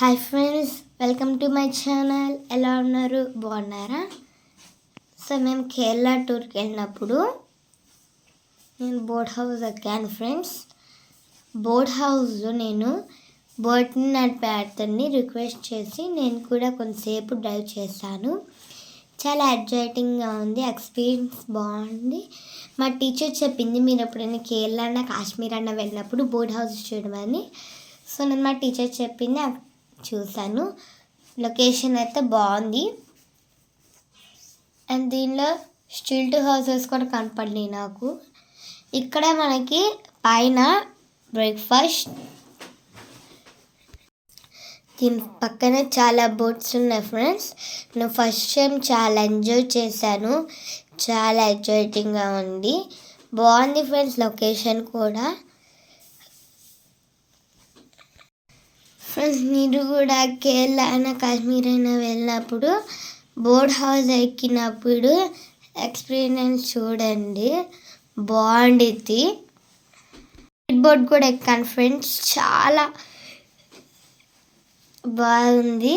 Hi friends welcome to my channel. ఎలా ఉన్నారు? బాగున్నారా? సో మేము కేరళ టూర్కి వెళ్ళినప్పుడు నేను బోట్ హౌస్ ఎక్కాను ఫ్రెండ్స్. బోట్ హౌస్లో నేను బోట్ని నడిపే అతన్ని రిక్వెస్ట్ చేసి నేను కూడా కొంతసేపు డ్రైవ్ చేశాను. చాలా ఎగ్జైటింగ్గా ఉంది ఎక్స్పీరియన్స్ బాగుంది. మా టీచర్ చెప్పింది మీరు ఎప్పుడైనా కేరళ అన్న కాశ్మీర్ అన్న వెళ్ళినప్పుడు బోట్ హౌస్ చూడమని. సో నేను మా టీచర్ చెప్పింది చూశాను. లొకేషన్ అయితే బాగుంది. అండ్ దీనిలో స్టిల్ట్ హౌసెస్ కూడా కనపడినాయి నాకు. ఇక్కడ మనకి పైన బ్రేక్ఫాస్ట్. దీని పక్కన చాలా బోట్స్ ఉన్నాయి ఫ్రెండ్స్. నేను ఫస్ట్ టైం చాలా ఎంజాయ్ చేశాను. చాలా ఎక్సైటింగ్గా ఉంది. బాగుంది ఫ్రెండ్స్ లొకేషన్ కూడా. ఫ్రెండ్స్ మీరు కూడా కేరళ అయినా కాశ్మీర్ అయినా వెళ్ళినప్పుడు బోట్ హౌస్ ఎక్కినప్పుడు ఎక్స్పీరియన్స్ చూడండి. బాగుండిద్ది. బోర్డ్ కూడా ఎక్కాను ఫ్రెండ్స్ చాలా బాగుంది.